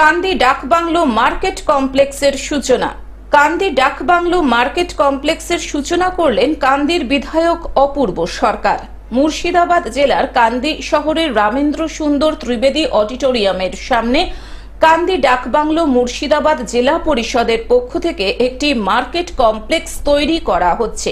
কান্দি ডাকবাংলো market কমপ্লেক্সের সূচনা। কান্দি ডাকবাংলো market কমপ্লেক্সের সূচনা করলেন কান্দির বিধায়ক অপূর্ব সরকার। মুর্শিদাবাদ জেলার কান্দি শহরের রামেন্দ্র সুন্দর ত্রিবেদী অডিটোরিয়ামের সামনে কান্দি ডাকবাংলো মুর্শিদাবাদ জেলা পরিষদের পক্ষ থেকে একটি মার্কেট কমপ্লেক্স তৈরি করা হচ্ছে।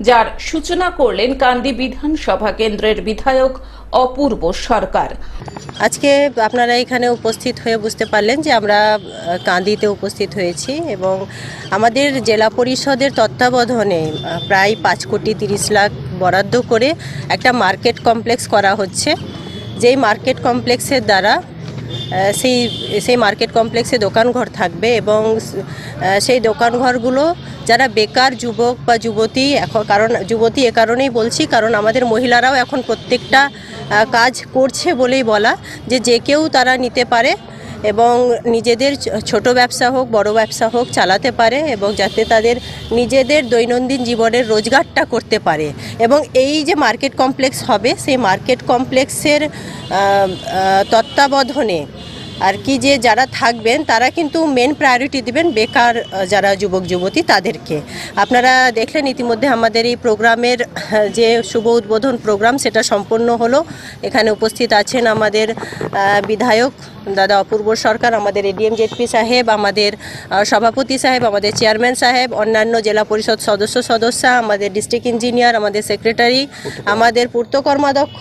যার সূচনা করলেন কান্দি বিধানসভা কেন্দ্রের বিধায়ক অপূর্ব সরকার। আজকে আপনারা এখানে উপস্থিত হয়ে বুঝতে পারলেন যে আমরা আহ, কান্দিতে উপস্থিত হয়েছি এবং আমাদের জেলা পরিষদের তত্ত্বাবধানে প্রায় পাঁচ কোটি তিরিশ লাখ বরাদ্দ করে একটা মার্কেট কমপ্লেক্স করা হচ্ছে। যেই মার্কেট কমপ্লেক্সের দ্বারা সেই সেই মার্কেট কমপ্লেক্সে দোকানঘর থাকবে এবং সেই দোকানঘরগুলো যারা বেকার যুবক বা যুবতী, এখন কারণ, যুবতী এ কারণেই বলছি, কারণ আমাদের মহিলারাও এখন প্রত্যেকটা কাজ করছে বলেই বলা, যে যে কেউ তারা নিতে পারে। এবং নিজেদের ছোট ব্যবসা হোক, বড় ব্যবসা হোক চালাতে পারে এবং যাতে তাদের নিজেদের দৈনন্দিন জীবনের রোজগারটা করতে পারে। এবং এই যে মার্কেট কমপ্লেক্স হবে, সেই মার্কেট কমপ্লেক্সের তত্ত্বাবধানে আর কি যে যারা থাকবেন তারা কিন্তু মেন প্রায়োরিটি দিবেন বেকার যারা যুবক যুবতী তাদেরকে। আপনারা দেখলেন ইতিমধ্যে আমাদের এই প্রোগ্রামের যে শুভ উদ্বোধন প্রোগ্রাম সেটা সম্পন্ন হলো। এখানে উপস্থিত আছেন আমাদের বিধায়ক দাদা অপূর্ব সরকার আমাদের এডিএম জেটপি সাহেব আমাদের সভাপতি সাহেব আমাদের চেয়ারম্যান সাহেব অন্যান্য জেলা পরিষদ সদস্য সদস্যা আমাদের ডিস্ট্রিক্ট ইঞ্জিনিয়ার আমাদের সেক্রেটারি আমাদের পূর্ত কর্মাধ্যক্ষ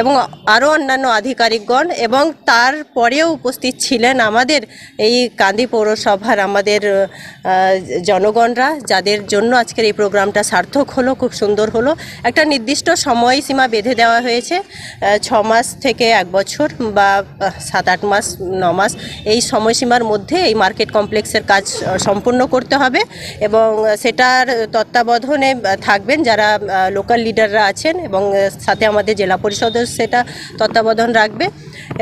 এবং আরও অন্যান্য আধিকারিকগণ এবং তারপরেও উপস্থিত ছিলেন আমাদের এই কান্দি পৌরসভার আমাদের জনগণরা, যাদের জন্য আজকের এই প্রোগ্রামটা সার্থক হলো, খুব সুন্দর হলো। একটা নির্দিষ্ট সময়সীমা বেঁধে দেওয়া হয়েছে ছ মাস থেকে এক বছর বা সাত আট মাস, ন মাস এই সময়সীমার মধ্যে এই মার্কেট কমপ্লেক্সের কাজ সম্পূর্ণ করতে হবে এবং সেটার তত্ত্বাবধানে থাকবেন যারা লোকাল লিডাররা আছেন এবং সাথে আমাদের জেলা পরিষদের সেটা তত্ত্বাবধান রাখবে।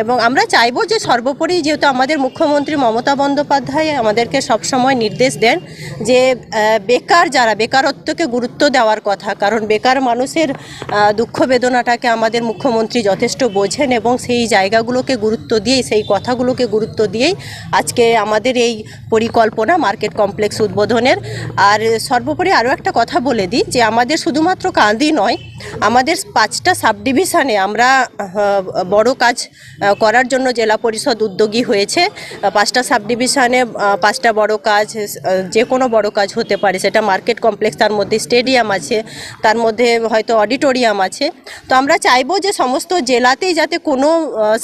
এবং আমরা চাইব যে সর্বোপরি যেহেতু আমাদের মুখ্যমন্ত্রী মমতা বন্দ্যোপাধ্যায় আমাদেরকে সবসময় নির্দেশ দেন যে বেকার যারা, বেকারত্বকে গুরুত্ব দেওয়ার কথা, কারণ বেকার মানুষের দুঃখ বেদনাটাকে আমাদের মুখ্যমন্ত্রী যথেষ্ট বোঝেন এবং সেই জায়গাগুলোকে গুরুত্ব দিয়েই, সেই কথাগুলোকে গুরুত্ব দিয়েই আজকে আমাদের এই পরিকল্পনা মার্কেট কমপ্লেক্স উদ্বোধনের। আর সর্বোপরি আরও একটা কথা বলে দিই যে, আমাদের শুধুমাত্র কান্দি নয়, আমাদের পাঁচটা সাব ডিভিশনে আমরা বড় কাজ করার জন্য জেলা পরিষদ উদ্যোগী হয়েছে। পাঁচটা সাব ডিভিশনে পাঁচটা বড় কাজ যে কোনো বড় কাজ হতে পারে। সেটা মার্কেট কমপ্লেক্স, তার মধ্যে স্টেডিয়াম আছে, তার মধ্যে হয়তো অডিটোরিয়াম আছে। তো আমরা চাইব যে সমস্ত জেলাতেই যাতে কোনো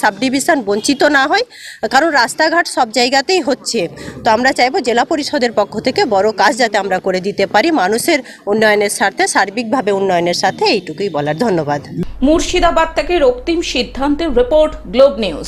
সাব ডিভিশন বঞ্চিত না হয়, কারণ রাস্তাঘাট সব জায়গাতেই হচ্ছে। তো আমরা চাইব জেলা পরিষদের পক্ষ থেকে বড় কাজ যাতে আমরা করে দিতে পারি, মানুষের উন্নয়নের স্বার্থে, সার্বিকভাবে উন্নয়নের সাথে এইটুকুই বলার। ধন্যবাদ। মুর্শিদাবাদ থেকে রক্তিম সিদ্ধান্তের রিপোর্ট, গ্লোব নিউজ।